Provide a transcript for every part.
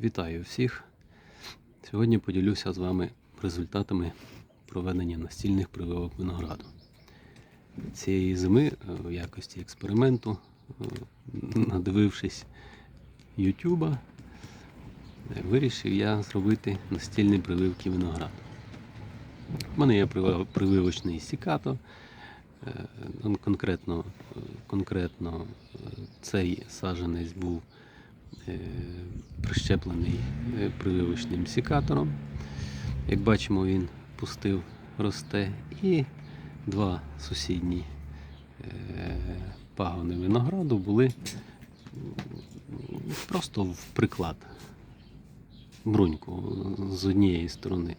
Вітаю всіх! Сьогодні поділюся з вами результатами проведення настільних прививок винограду. Цієї зими е, в якості експерименту, е, надивившись Ютуба, е, вирішив я зробити настільні прививки винограду. У мене є прививочний сікато. Ну, Конкретно, конкретно цей саджанець був прищеплений е, прививочним сікатором. Як бачимо, він пустив, росте. І два сусідні е, пагони винограду були просто в приклад. Бруньку з однієї сторони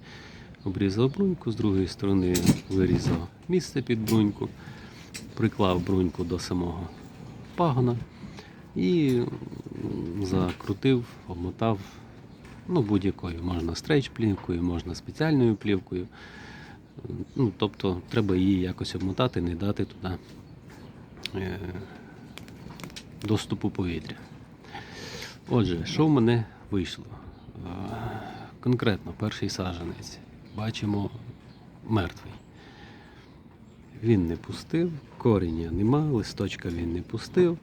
обрізав бруньку, з другої сторони вирізав місце під бруньку, приклав бруньку до самого пагона і закрутив, обмотав ну, будь-якою. Можна стрейч-плівкою, можна спеціальною плівкою. Ну, тобто треба її якось обмотати, не дати туди е, доступу повітря. Отже, що в мене вийшло? Е, Конкретно перший саджанець. Бачимо мертвий. Він не пустив, коріння нема, листочка він не пустив.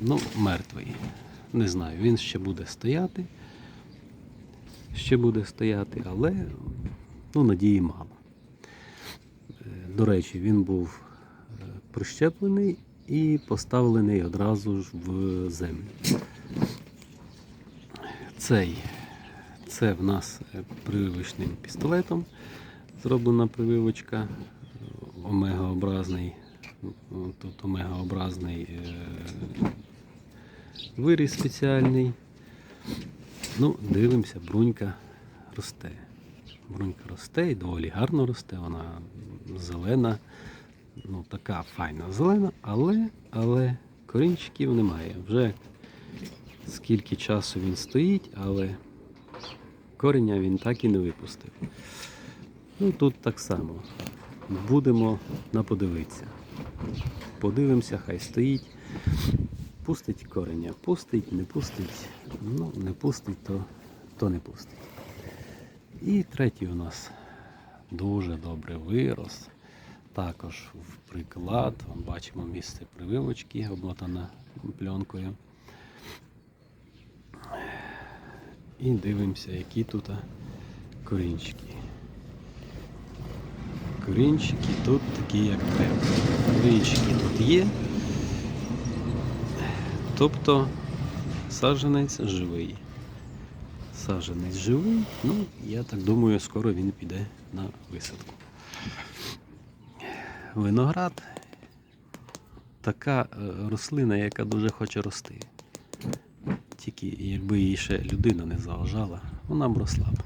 Ну, мертвий. Не знаю, він ще буде стояти. Ще буде стояти, але ну, надії мало. Е, До речі, він був е, прищеплений і поставлений одразу ж в землю. Цей, це в нас е, прививочним пістолетом зроблена прививочка омегаобразний. ну, Тут омегаобразний виріз спеціальний. Ну, дивимося, брунька росте. Брунька росте і доволі гарно росте, вона зелена, ну така файна зелена, але, але корінчиків немає. Вже скільки часу він стоїть, але коріння він так і не випустив. Ну тут так само. Будемо на подивитися. Подивимося, хай стоїть. Пустить корення, пустить, не пустить. Ну, не пустить, то, то не пустить. І третій у нас дуже добре вирос. Також в приклад. Бачимо місце прививочки, обмотана пленкою. І дивимося, які тут корінчики. Корінчики тут такі, як треба. Корінчики тут є. Тобто саджанець живий. Саджанець живий, ну, я так думаю, скоро він піде на висадку. Виноград така е, рослина, яка дуже хоче рости. Тільки якби їй ще людина не заважала, вона б росла б.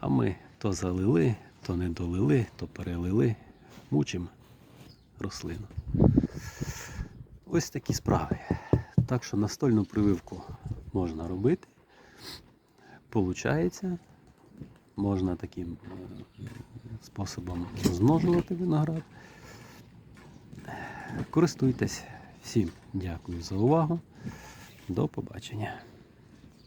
А ми то залили, то не долили, то перелили, мучимо рослину. Ось такі справи. Так що настольну прививку можна робити. Получається, можна таким е, способом розмножувати виноград. Користуйтесь. Всім дякую за увагу. До побачення.